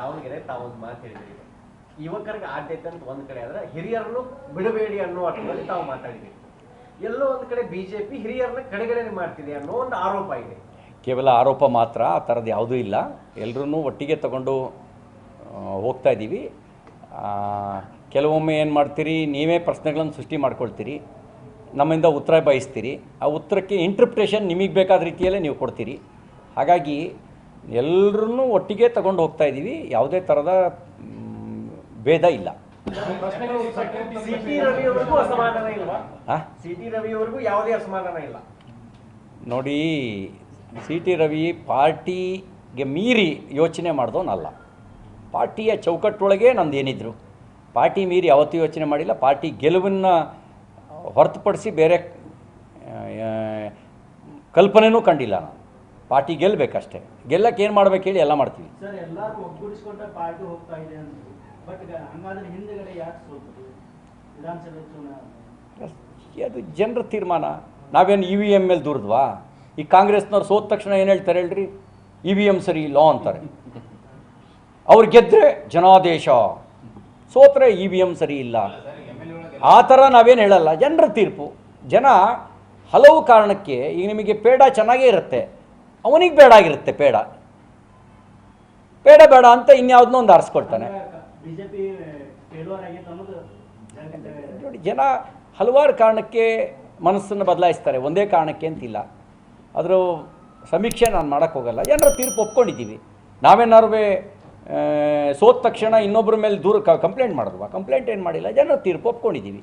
ದಾವಣಗೆರೆ ತಾವೊಂದು ಮಾತು ಹೇಳಿದ್ರಿ ಯುವಕರಿಗೆ ಆದ್ಯತೆ ಅಂತ ಒಂದ್ ಕಡೆ ಆದ್ರೆ ಹಿರಿಯರನ್ನು ಬಿಡಬೇಡಿ ಅನ್ನೋ ಅರ್ಥದಲ್ಲಿ ತಾವು ಮಾತಾಡಿದ್ರಿ ಎಲ್ಲೋ ಒಂದ್ ಕಡೆ ಬಿಜೆಪಿ ಹಿರಿಯರನ್ನ ಕಡೆಗಣನೆ ಮಾಡ್ತಿದೆ ಅನ್ನೋ ಒಂದು ಆರೋಪ ಇದೆ. ಕೇವಲ ಆರೋಪ ಮಾತ್ರ, ಆ ಥರದ್ದು ಯಾವುದೂ ಇಲ್ಲ. ಎಲ್ಲರೂ ಒಟ್ಟಿಗೆ ತಗೊಂಡು ಹೋಗ್ತಾ ಇದ್ದೀವಿ ಕೆಲವೊಮ್ಮೆ ಏನು ಮಾಡ್ತೀರಿ, ನೀವೇ ಪ್ರಶ್ನೆಗಳನ್ನು ಸೃಷ್ಟಿ ಮಾಡ್ಕೊಳ್ತೀರಿ, ನಮ್ಮಿಂದ ಉತ್ತರ ಬಯಸ್ತೀರಿ. ಆ ಉತ್ತರಕ್ಕೆ ಇಂಟ್ರಪ್ರಿಟೇಷನ್ ನಿಮಗೆ ಬೇಕಾದ ರೀತಿಯಲ್ಲೇ ನೀವು ಕೊಡ್ತೀರಿ. ಹಾಗಾಗಿ ಎಲ್ಲರನ್ನೂ ಒಟ್ಟಿಗೆ ತಗೊಂಡು ಹೋಗ್ತಾ ಇದ್ದೀವಿ. ಯಾವುದೇ ಥರದ ಭೇದ ಇಲ್ಲ. ನೋಡಿ ಸಿ ಟಿ ರವಿ ಪಾರ್ಟಿಗೆ ಮೀರಿ ಯೋಚನೆ ಮಾಡಿದವನಲ್ಲ. ಪಾರ್ಟಿಯ ಚೌಕಟ್ಟೊಳಗೆ ನಂದು ಏನಿದ್ರು. ಪಾರ್ಟಿ ಮೀರಿ ಯಾವತ್ತೂ ಯೋಚನೆ ಮಾಡಿಲ್ಲ. ಪಾರ್ಟಿ ಗೆಲುವನ್ನು ಹೊರತುಪಡಿಸಿ ಬೇರೆ ಕಲ್ಪನೆಯೂ ಕಂಡಿಲ್ಲ ನಾನು. ಪಾರ್ಟಿ ಗೆಲ್ಲಬೇಕಷ್ಟೇ ಗೆಲ್ಲಕ್ಕೆ ಏನು ಮಾಡ್ಬೇಕು ಹೇಳಿ ಎಲ್ಲ ಮಾಡ್ತೀವಿ. ಅದು ಜನರ ತೀರ್ಮಾನ. ನಾವೇನು ಇ ವಿ ಎಂ ಮೇಲೆ ದೂರದ್ವಾ? ಈ ಕಾಂಗ್ರೆಸ್ನವ್ರು ಸೋತ ತಕ್ಷಣ ಏನು ಹೇಳ್ತಾರೆ ಹೇಳ್ರಿ? ಇ ವಿ ಎಂ ಸರಿ ಲಾ ಅಂತಾರೆ. ಅವ್ರು ಗೆದ್ದರೆ ಜನಾದೇಶ. ಸೋತ್ರೆ ಇ ವಿ ಎಂ ಸರಿ ಇಲ್ಲ. ಆ ಥರ ನಾವೇನು ಹೇಳಲ್ಲ. ಜನರ ತೀರ್ಪು. ಜನ ಹಲವು ಕಾರಣಕ್ಕೆ ಈಗ ನಿಮಗೆ ಪೇಡ ಚೆನ್ನಾಗೇ ಇರುತ್ತೆ. ಅವನಿಗೆ ಬೇಡ ಆಗಿರುತ್ತೆ ಪೇಡ. ಬೇಡ ಬೇಡ ಅಂತ ಇನ್ಯಾವುದನ್ನೋ ಒಂದು ಆರಿಸ್ಕೊಳ್ತಾನೆ. ನೋಡಿ ಜನ ಹಲವಾರು ಕಾರಣಕ್ಕೆ ಮನಸ್ಸನ್ನು ಬದಲಾಯಿಸ್ತಾರೆ. ಒಂದೇ ಕಾರಣಕ್ಕೆ ಅಂತಿಲ್ಲ. ಅದರ ಸಮೀಕ್ಷೆ ನಾನು ಮಾಡೋಕ್ಕೆ ಹೋಗಲ್ಲ. ಜನರ ತೀರ್ಪು ಒಪ್ಕೊಂಡಿದ್ದೀವಿ. ನಾವೇನಾರು ಸೋತ ತಕ್ಷಣ ಇನ್ನೊಬ್ಬರ ಮೇಲೆ ದೂರ ಕಂಪ್ಲೇಂಟ್ ಮಾಡಿದ್ವಾ? ಕಂಪ್ಲೇಂಟ್ ಏನು ಮಾಡಿಲ್ಲ. ಜನರ ತೀರ್ಪು ಒಪ್ಕೊಂಡಿದ್ದೀವಿ.